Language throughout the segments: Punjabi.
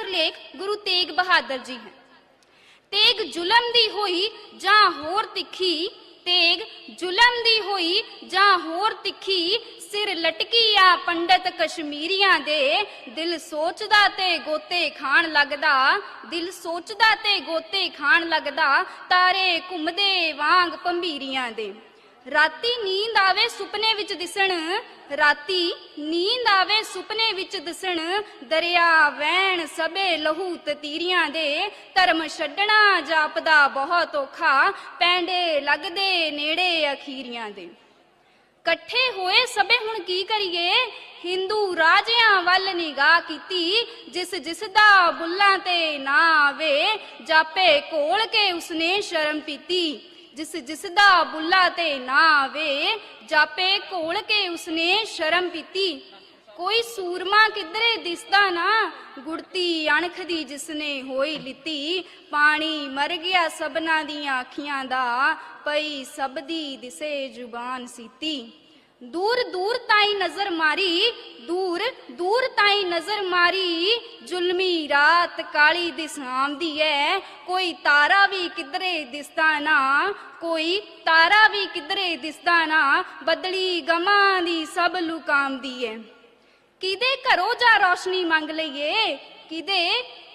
ਸਿਰਲੇਖ ਗੁਰੂ ਤੇਗ ਬਹਾਦਰ ਜੀ ਹੈ। ਤੇਗ ਜ਼ੁਲਮ ਦੀ ਹੋਈ ਜਾਂ ਹੋਰ ਤਿੱਖੀ, ਤੇਗ ਜ਼ੁਲਮ ਦੀ ਹੋਈ ਜਾਂ ਹੋਰ ਤਿੱਖੀ, ਸਿਰ ਲਟਕੀ ਆ ਪੰਡਤ ਕਸ਼ਮੀਰੀਆਂ ਦੇ, ਦਿਲ ਸੋਚਦਾ ਤੇ ਗੋਤੇ ਖਾਣ ਲੱਗਦਾ, ਦਿਲ ਸੋਚਦਾ ਤੇ ਗੋਤੇ ਖਾਣ ਲੱਗਦਾ, ਤਾਰੇ ਘੁੰਮਦੇ ਵਾਂਗ ਪੰਬੀਰੀਆਂ ਦੇ। ਰਾਤੀ ਨੀਂਦ ਆਵੇ ਸੁਪਨੇ ਵਿੱਚ ਦਿਸਣ, ਰਾਤੀ ਨੀਂਦ ਆਵੇ ਸੁਪਨੇ ਵਿੱਚ ਦਿਸਣ, ਦਰਿਆ, ਵੈਣ, ਸਭੇ ਲਹੂ ਤਤੀਰੀਆਂ ਦੇ ਧਰਮ ਛੱਡਣਾ ਜਾਪਦਾ ਬਹੁਤ ਔਖਾ, ਪੈਂਡੇ ਲੱਗਦੇ ਨੇੜੇ ਅਖੀਰੀਆਂ ਦੇ। ਇਕੱਠੇ ਹੋਏ ਸਭੇ ਹੁਣ ਕੀ ਕਰੀਏ? ਹਿੰਦੂ ਰਾਜਿਆਂ ਵੱਲ ਨਿਗਾਹ ਕੀਤੀ, ਜਿਸ ਜਿਸ ਦਾ ਬੁੱਲਾਂ ਤੇ ਨਾ ਆਵੇ, ਜਾਪੇ ਕੋਲ ਕੇ ਉਸਨੇ ਸ਼ਰਮ ਪੀਤੀ। ਜਿਸ ਜਿਸ ਦਾ ਬੁੱਲਾ ਤੇ ਨਾ ਆਵੇ, ਜਾਪੇ ਕੋਲ ਕੇ ਉਸਨੇ ਸ਼ਰਮ ਪੀਤੀ। ਕੋਈ ਸੂਰਮਾ ਕਿਧਰੇ ਦਿਸਦਾ ਨਾ, ਗੁੜਤੀ ਅਣਖ ਦੀ ਜਿਸਨੇ ਹੋਈ ਲਿੱਤੀ। ਪਾਣੀ ਮਰ ਗਿਆ ਸਭਨਾ ਦੀਆਂ ਅੱਖੀਆਂ ਦਾ, ਪਈ ਸਭ ਦੀ ਦਿਸੇ ਜ਼ੁਬਾਨ ਸੀਤੀ। ਦੂਰ ਦੂਰ ਤਾਈ ਨਜ਼ਰ ਮਾਰੀ, ਦੂਰ ਦੂਰ ਤਾਈ ਨਜ਼ਰ ਮਾਰੀ। ਜ਼ੁਲਮੀ ਰਾਤ ਕਾਲੀ ਦਿਸ ਐ, ਕੋਈ ਤਾਰਾ ਵੀ ਕਿਧਰੇ ਦਿਸਦਾ ਨਾ। ਕੋਈ ਤਾਰਾ ਵੀ ਕਿਧਰੇ ਦਿਸਦਾ ਨਾ, ਬਦਲੀ ਗਮਾਂ ਦੀ ਸਭ ਲੁਕਾਉਂਦੀ ਐ। ਕਿਦੇ ਘਰੋਂ ਜਾ ਰੋਸ਼ਨੀ ਮੰਗ ਲਈਏ? ਕਿਦੇ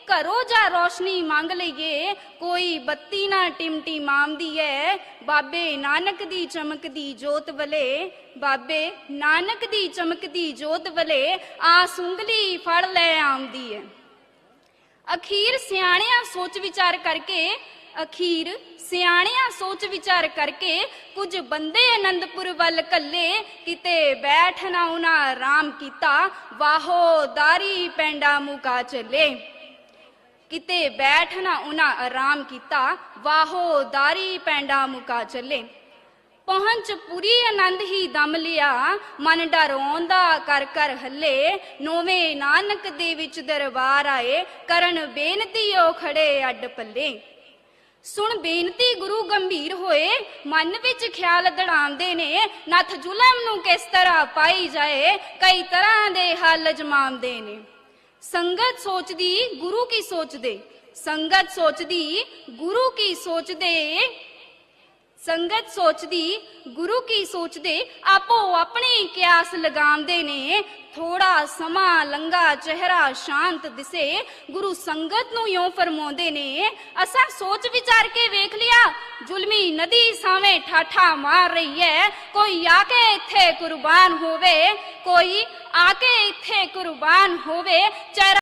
ਘਰੋਂ ਜਾ ਰੋਸ਼ਨੀ ਮੰਗ ਲਈਏ, ਕੋਈ ਬੱਤੀ ਨਾ ਟਿਮਟੀ ਮਾਮਦੀ ਐ ਬਾਬੇ ਨਾਨਕ ਦੀ ਚਮਕਦੀ ਜੋਤ ਵਲੇ, ਬਾਬੇ ਨਾਨਕ ਦੀ ਚਮਕਦੀ ਜੋਤ ਵਲੇ, ਆ ਸੁੰਗਲੀ ਫੜ ਲੈ ਆਉਂਦੀ ਐ ਅਖੀਰ ਸਿਆਣਿਆਂ ਸੋਚ ਵਿਚਾਰ ਕਰਕੇ, ਅਖੀਰ ਸਿਆਣਿਆਂ ਸੋਚ ਵਿਚਾਰ ਕਰਕੇ, ਕੁਝ ਬੰਦੇ ਅਨੰਦਪੁਰ ਵੱਲ ਕੱਲੇ ਕਿਤੇ ਬੈਠ ਨਾ ਉਹਨਾਂ ਆਰਾਮ ਕੀਤਾ, ਵਾਹੋ ਦਾਰੀ ਪੈਂਡਾ ਮੁਕਾ ਚੱਲੇ। ਕਿਤੇ ਬੈਠ ਨਾ ਉਹਨਾਂ ਆਰਾਮ ਕੀਤਾ, ਵਾਹੋ ਦਾਰੀ ਪੈਂਡਾ ਮੁਕਾ ਚੱਲੇ। ਪਹੁੰਚ ਪੂਰੀ ਆਨੰਦ ਹੀ ਦਮ ਲਿਆ, ਮਨ ਡਰਾਉਂਦਾ ਕਰ ਕਰ ਹੱਲੇ। ਨੋਵੇਂ ਨਾਨਕ ਦੇ ਵਿੱਚ ਦਰਬਾਰ ਆਏ, ਕਰਨ ਬੇਨਤੀ ਉਹ ਖੜੇ ਅੱਡ ਪੱਲੇ। ਸੁਣ ਬੇਨਤੀ ਗੁਰੂ ਗੰਭੀਰ ਹੋਏ, ਮਨ ਵਿੱਚ ਖਿਆਲ ਦੜਾਉਂਦੇ ਨੇ, ਨੱਥ ਜ਼ੁਲਮ ਨੂੰ ਕਿਸ ਤਰ੍ਹਾਂ ਪਾਈ ਜਾਏ, ਕਈ ਤਰ੍ਹਾਂ ਦੇ ਹੱਲ ਜਮਾਉਂਦੇ ਨੇ। ਸੰਗਤ ਸੋਚਦੀ ਗੁਰੂ ਕੀ ਸੋਚਦੇ? ਸੰਗਤ ਸੋਚਦੀ ਗੁਰੂ ਕੀ ਸੋਚਦੇ? ਸੰਗਤ ਸੋਚਦੀ ਗੁਰੂ ਕੀ ਸੋਚਦੇ? ਆਪੋ ਆਪਣੀ ਕਿਆਸ ਲਗਾਉਂਦੇ ਨੇ। ਥੋੜਾ ਸਮਾਂ ਲੰਗਾ ਚਿਹਰਾ ਸ਼ਾਂਤ ਦਿਸੇ। ਗੁਰੂ ਸੰਗਤ ਨੂੰ ਇਉਂ ਫਰਮਾਉਂਦੇ ਨੇ, ਅਸਾਂ ਸੋਚ ਵਿਚਾਰ ਕੇ ਜ਼ੁਲਮੀ ਨਦੀ ਸਾਵੇਂ ਠਾਠਾ ਮਾਰ ਰਹੀ ਹੈ ਕੋਈ ਆ ਕੇ ਇੱਥੇ ਕੁਰਬਾਨ ਹੋਵੇ, ਕੋਈ ਆ ਕੇ ਇੱਥੇ ਕੁਰਬਾਨ ਹੋਵੇ। ਚਰਾ